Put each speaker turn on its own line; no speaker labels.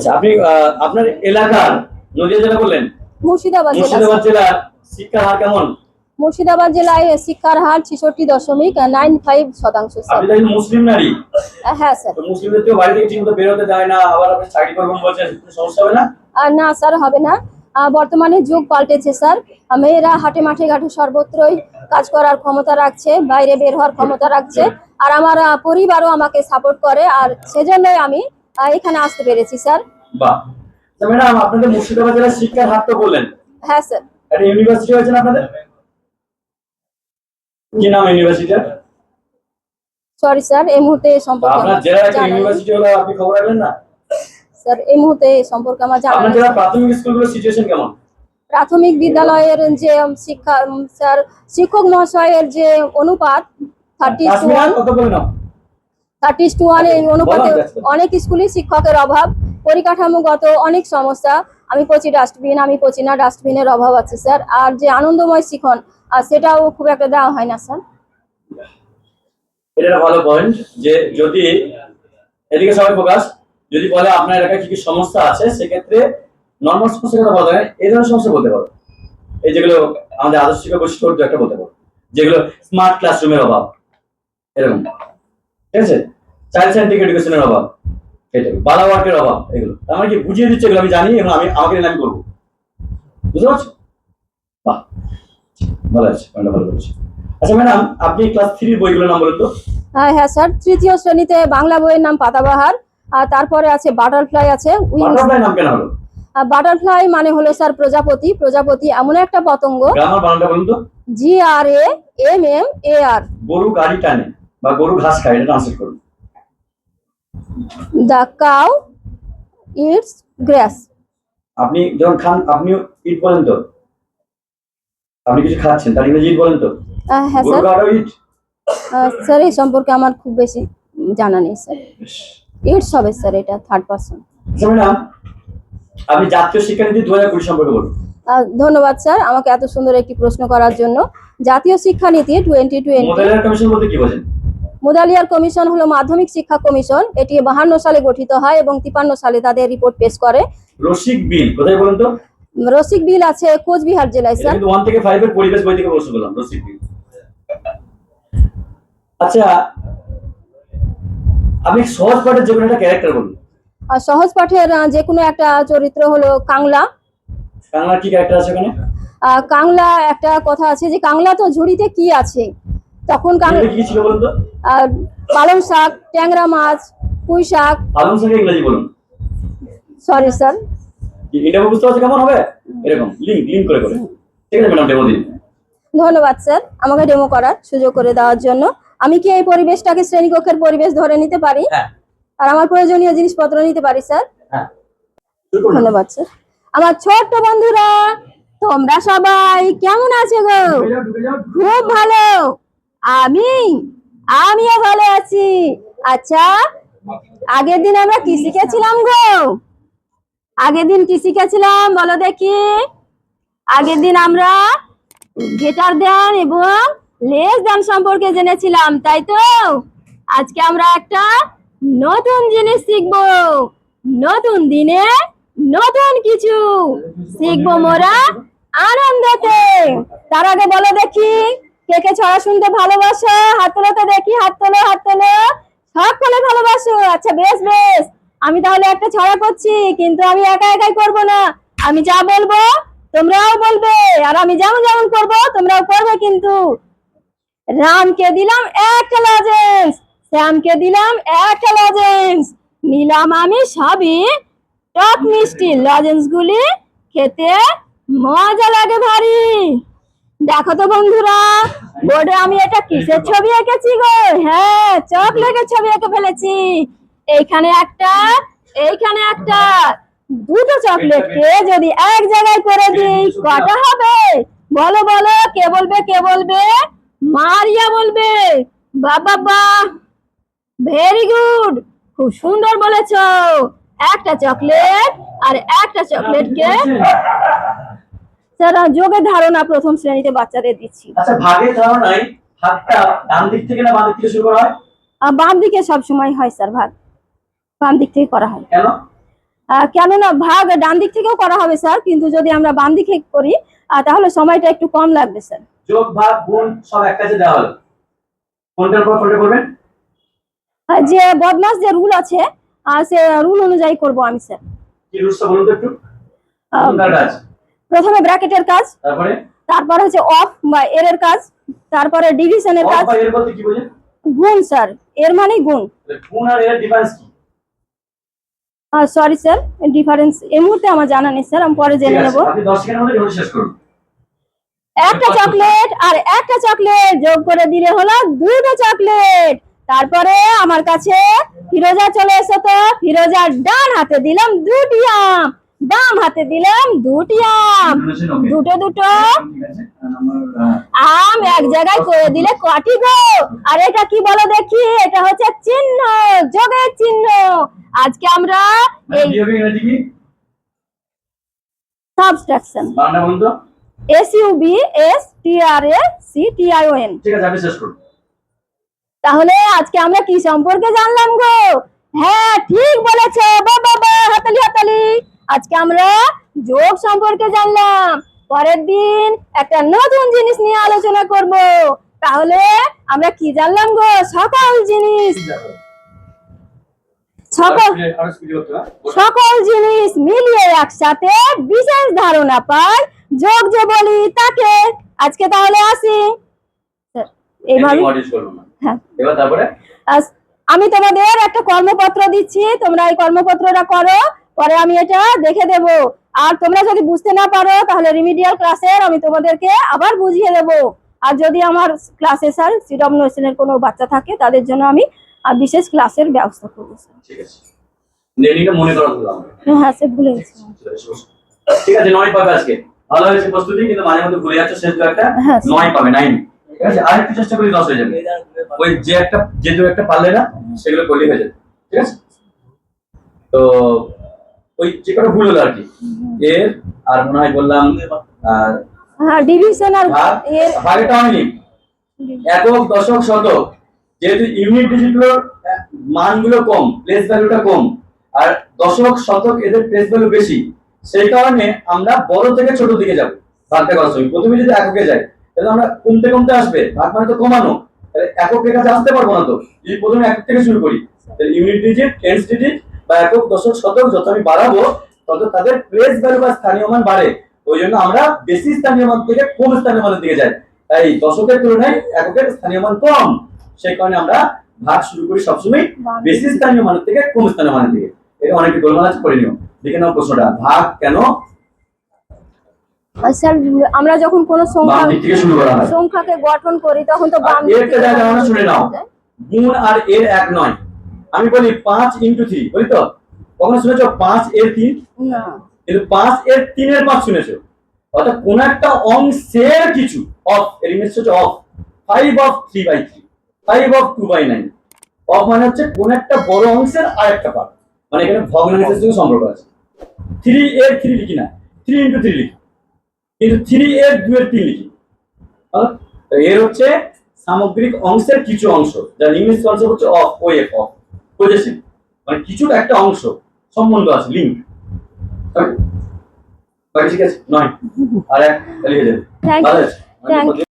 আচ্ছা আপনি আপনার এলাকার নদিয়া জেলা বললেন।
মুর্শিদাবাদ
মুর্শিদাবাদ জেলার শিক্ষার হার কেমন?
মুর্শিদাবাদ জেলায় শিক্ষার হার ছেষট্টি দশমিক নাইন ফাইভ শতাংশ
মুসলিম নারী।
হ্যাঁ স্যার
মুসলিমদের তো বাড়ি থেকে ঠিকমতো বেরোতে দেয় না আবার আপনি চাকরি করবেন বলছেন সমস্যা হবে না?
না স্যার হবে না। বর্তমানে যুগ পাল্টেছে স্যার মেয়েরা হাটে মাঠে ঘাটে সর্বত্রই কাজ করার ক্ষমতা রাখছে বাইরে বের হওয়ার ক্ষমতা রাখছে আর আমার পরিবারও আমাকে সাপোর্ট করে আর সেজন্যই আমি এখানে আসতে পেরেছি স্যার
বাহ। ম্যাডাম আপনাদের মুর্শিদাবাদ জেলার শিক্ষার হার তো বললেন।
হ্যাঁ স্যার।
একটা ইউনিভার্সিটি হয়েছে আপনাদের? কি নাম ইউনিভার্সিটির
সরি স্যার এই মুহূর্তে সম্পর্কে
আপনার জেলার একটা ইউনিভার্সিটি হলো আপনি খবর রাখলেন না?
স্যার এই মুহূর্তে সম্পর্কে আমার জানা
আপনার জেলার প্রাথমিক স্কুলগুলোর সিচুয়েশন কেমন?
প্রাথমিক বিদ্যালয়ের যে শিক্ষা স্যার শিক্ষক মহাশয়ের যে অনুপাত থার্টি টু থার্টি টু অনুপাতে অনেক স্কুলে শিক্ষকের অভাব। পরিকাঠামোগত অনেক সমস্যা। আমি পচি ডাস্টবিন আমি পচি না ডাস্টবিনের অভাব আছে স্যার আর যে আনন্দময় শিখন আর সেটাও খুব একটা দেওয়া হয় না স্যার
এটা ভালো পয়েন্ট যে যদি এদিকে সবাই ফোকাস যদি বলে আপনার এলাকায় কি কি সমস্যা আছে সেক্ষেত্রে নর্মাল সমস্যার কথা বলতে এই ধরনের সমস্যা বলতে পারো। এই যেগুলো আমাদের আদর্শ শিক্ষা বৈশিষ্ট্য একটা বলতে পারো। যেগুলো স্মার্ট ক্লাসরুমের অভাব। এরকম। ঠিক আছে? চাইল্ড এডুকেশনের অভাব। এটা বালা ওয়ার্কের অভাব এগুলো। আমার কি বুঝিয়ে দিচ্ছে এগুলো আমি জানি এবং আমি আমাকে করব। বুঝতে পারছ? বাহ। ভালো আছে পয়েন্টটা ভালো করেছি। আচ্ছা ম্যাডাম আপনি ক্লাস থ্রির বইগুলোর নাম বলুন তো।
হ্যাঁ হ্যাঁ স্যার তৃতীয় শ্রেণীতে বাংলা বইয়ের নাম পাতাবাহার। আর তারপরে আছে বাটারফ্লাই আছে
বাটারফ্লাই নাম কেন হলো?
বাটারফ্লাই মানে হলো স্যার প্রজাপতি। প্রজাপতি এমন একটা পতঙ্গ।
গ্রামার বানানটা বলুন তো।
জি আর এ এম এম এ আর
গরু গাড়ি টানে। বা গরু ঘাস খায় এটা ট্রান্সলেট করুন।
দ্য কাউ ইটস গ্রাস
আপনি যখন খান আপনিও ইট বলেন তো? আপনি কিছু খাচ্ছেন তার ইংরেজি ইট বলেন তো?
হ্যাঁ
গরু
স্যার
গাড়ো ইট
স্যার এই সম্পর্কে আমার খুব বেশি জানা নেই স্যার। ইটস হবে স্যার এটা থার্ড পার্সন
ম্যাডাম আপনি জাতীয় শিক্ষানীতি দু হাজার কুড়ি সম্পর্কে বলুন
ধন্যবাদ স্যার আমাকে এত সুন্দর একটি প্রশ্ন করার জন্য। জাতীয় শিক্ষানীতি টোয়েন্টি টোয়েন্টি
মোতালের কমিশন বলতে কি বোঝেন?
মুদালিয়ার কমিশন হলো মাধ্যমিক শিক্ষা কমিশন। এটি বাহান্ন সালে গঠিত হয় এবং তিপান্ন সালে তাদের রিপোর্ট পেশ করে।
রসিক বিল কোথায় বলুন তো?
রসিক বিল আছে কোচবিহার জেলায় স্যার।
ওয়ান থেকে ফাইভ এর পরিবেশ বই থেকে প্রশ্ন করলাম রসিক বিল। আচ্ছা আপনি সহজ পাঠের যে কোনো একটা ক্যারেক্টার বলুন।
আর সহজ পাঠের যে কোনো একটা চরিত্র হলো কাংলা।
বাংলার কি ক্যারেক্টার আছে ওখানে?
কাংলা একটা কথা আছে যে কাংলা তো ঝুড়িতে কি আছে? তখন কাংলা
ইংরেজি কি ছিল বলুন তো?
আর পালং শাক ট্যাংরা মাছ পুঁই শাক।
পালং শাকের ইংরেজি বলুন।
সরি স্যার
এটা বুঝতে পারছ কেমন হবে? এরকম লিঙ্ক লিঙ্ক করে করে। ঠিক আছে ম্যাডাম ডেমো দিন।
ধন্যবাদ স্যার আমাকে ডেমো করার সুযোগ করে দেওয়ার জন্য। আমি কি এই পরিবেশটাকে শ্রেণীকক্ষের পরিবেশ ধরে নিতে পারি?
হ্যাঁ।
আর আমার প্রয়োজনীয় জিনিসপত্র নিতে পারি স্যার
হ্যাঁ।
ধন্যবাদ স্যার আমার ছোট্ট বন্ধুরা তোমরা সবাই কেমন আছো গো। খুব ভালো। আমি, আমিও ভালো আছি। আচ্ছা আগের দিন আমরা কি শিখেছিলাম গো? আগের দিন কি শিখেছিলাম বলো দেখি। আগের দিন আমরা গেটার দান এবং লেস দান সম্পর্কে জেনেছিলাম, তাই তো? আজকে আমরা একটা নতুন জিনিস শিখব। নতুন দিনে নতুন কিছু শিখব মোরা আনন্দতে। তার আগে বলো দেখি কে কে ছড়া শুনতে ভালোবাসো? হাত তোলো তো দেখি, হাত তোলো হাত তোলো। সকলে ভালোবাসো। আচ্ছা বেশ বেশ। আমি তাহলে একটা ছড়া করছি, কিন্তু আমি একা একাই করব না। আমি যা বলব, তোমরাও বলবে। আর আমি যেমন যেমন করব, তোমরাও করবে কিন্তু। রামকে দিলাম একটা লজেন্স শ্যামকে দিলাম একটা লজেন্স নিলাম আমি সবই। টক মিষ্টি। লজেন্স গুলি খেতে মজা লাগে ভারী। দেখো তো বন্ধুরা, বোর্ডে আমি এটা কিসের ছবি এঁকেছি গো? হ্যাঁ চকলেটের ছবি এঁকে ফেলেছি। এইখানে একটা এইখানে একটা। দুটো চকলেট চকলেটকে যদি এক জায়গায় করে দিই, কটা হবে? বলো বলো, কে বলবে কে বলবে? মারিয়া বলবে। বাবা, বা, ভেরি গুড। খুব সুন্দর বলেছ। একটা চকলেট আর একটা চকলেট চকলেটকে স্যার যোগের ধারণা প্রথম শ্রেণীতে বাচ্চাদের দিচ্ছি।
আচ্ছা ভাগের ধারণায় হাতটা ডান দিক থেকে না বাম দিক থেকে শুরু করা হয়?
বাম দিকে সব সময় হয় স্যার ভাগ। বাম দিক থেকে করা হয়।
কেন?
কেননা ভাগ ডান দিক থেকেও করা হবে স্যার কিন্তু যদি আমরা বাম দিকে করি তাহলে সময়টা একটু কম লাগবে স্যার।
যোগ ভাগ গুণ সব এক কাছে দেওয়া হলো। কোনটার পর কোনটা করবেন?
আর যে বদমাস যে রুল আছে সে রুল অনুযায়ী করব আমি স্যার।
কি রুলসটা বলুন তো একটু? কোনটার কাজ
প্রথমে ব্র্যাকেটের কাজ
তারপরে?
তারপর হচ্ছে অফ বা এর এর কাজ তারপরে ডিভিশনের কাজ।
বা এর বলতে কি বোঝেন?
গুণ স্যার এর মানে গুণ।
গুণ আর এর ডিফারেন্স কি?
সরি স্যার ডিফারেন্স এই মুহূর্তে আমার জানা নেই স্যার আমি পরে জেনে নেব।
আপনি 10 সেকেন্ডের মধ্যে নোট শেষ করুন।
একটা চকলেট আর একটা চকলেট যোগ করে দিলে হলো দুটো চকলেট তারপরে আমার কাছে ফিরোজা চলে এসো তো ফিরোজার ডান হাতে দিলাম দুটি আম। বাম হাতে দিলাম দুটি আম। দুটো দুটো। আম এক জায়গায় করে দিলে কটি গো? আর এটা কি বলো দেখি? এটা হচ্ছে চিহ্ন যোগের চিহ্ন। আজকে আমরা এই
ইংরেজি কি
subtraction S U B S T R A C T I O N
ঠিক আছে শেষ
তাহলে আজকে আমরা কি সম্পর্কে জানলাম গো? হ্যাঁ ঠিক বলেছে। বাবা হাতালি হাতালি আজকে আমরা যোগ সম্পর্কে জানলাম। পরের দিন একটা নতুন জিনিস নিয়ে আলোচনা করব। তাহলে আমরা কি জানলাম গো? সকল জিনিস। সকল সকল জিনিস মিলিয়ে একসাথে বিশেষ ধারণা পাই। যোগ যে বলি তাকে। আজকে তাহলে আসি। এইভাবে হ্যাঁ।
এবার তারপরে?
আমি তোমাদের একটা কর্মপত্র দিচ্ছি। তোমরা এই কর্মপত্রটা করো। পরে আমি এটা দেখে দেব। আর তোমরা যদি বুঝতে না পারো তাহলে রিমিডিয়াল ক্লাসের আমি তোমাদেরকে আবার বুঝিয়ে দেব। আর যদি আমার ক্লাসে স্যার এর কোনো বাচ্চা থাকে তাদের জন্য আমি আহ, বিশেষ ক্লাসের ব্যবস্থা করব
মনে
হ্যাঁ ভুলে গেছি।
ঠিক আছে নয় পাবে আজকে। ভালো হয়েছে প্রস্তুতি কিন্তু মাঝে মধ্যে ভুলে যাচ্ছে শেষ একটা
হ্যাঁ।
নয় পাবে নাইন ঠিক আছে আরেকটু চেষ্টা করি দশ হয়ে যাবে। ওই যে একটা যে দু একটা পারলে না সেগুলো করলে হয়ে যাবে। ঠিক আছে? তো ওই যে কটা ভুল হলো আর কি। এর আর মনে হয় বললাম আর
হ্যাঁ ডিভিশন আর এর
ভাগেটা হয়নি। একক দশক শতক। যেহেতু ইউনিট ডিজিটগুলোর মানগুলো কম প্লেস ভ্যালুটা কম আর দশক শতক এদের প্লেস ভ্যালু বেশি সেই কারণে আমরা বড় থেকে ছোট দিকে যাব ভাগটা সময়। প্রথমে যদি এককে যাই তাহলে আমরা কমতে কমতে আসবে ভাগ মানে তো কমানো। এককের কাছে আসতে পারব না তো। যদি প্রথমে এক থেকে শুরু করি তাহলে ইউনিট ডিজিট টেন্স ডিজিট বা একক দশক শতক যত আমি বাড়াবো তত তাদের প্লেস ভ্যালু বা স্থানীয় মান বাড়ে। ওই জন্য আমরা বেশি স্থানীয় মান থেকে কম স্থানীয় মানের দিকে যাই। তাই দশকের তুলনায় এককের স্থানীয় মান কম। সেই কারণে আমরা ভাগ শুরু করি সবসময় বেশি স্থানীয় মানের থেকে কম স্থানীয় মানের দিকে। এটা অনেকটা গোলমাল আছে করে নিও। দেখে নাও প্রশ্নটা। ভাগ কেন?
স্যার আমরা যখন কোনো সংখ্যা
থেকে শুরু করা
সংখ্যাকে গঠন করি তখন তো বাম দিক
শুনে নাও। গুণ আর এর এক নয়। আমি বলি পাঁচ ইন্টু থ্রি বলি তো? কখনো শুনেছো পাঁচ এর তিন?
না।
কিন্তু পাঁচ এর তিনের পাঁচ শুনেছো। অর্থাৎ কোন একটা অংশের কিছু অফ এর ইংলিশ হচ্ছে of five of three by three five of two by nine of মানে হচ্ছে কোন একটা বড় অংশের আর একটা পার্ট মানে এখানে ভগ্নাংশের সঙ্গে সম্পর্ক আছে। থ্রি এর থ্রি লিখি না। থ্রি ইন্টু থ্রি লিখি। কিন্তু থ্রি এর দু এর তিন লিখি? এর হচ্ছে সামগ্রিক অংশের কিছু অংশ। যার ইংলিশ কনসেপ্ট হচ্ছে of O F of possessive মানে কিছুটা একটা অংশ সম্বন্ধ আছে লিঙ্ক ঠিক আছে? নয়। আর এক তাহলে যাবে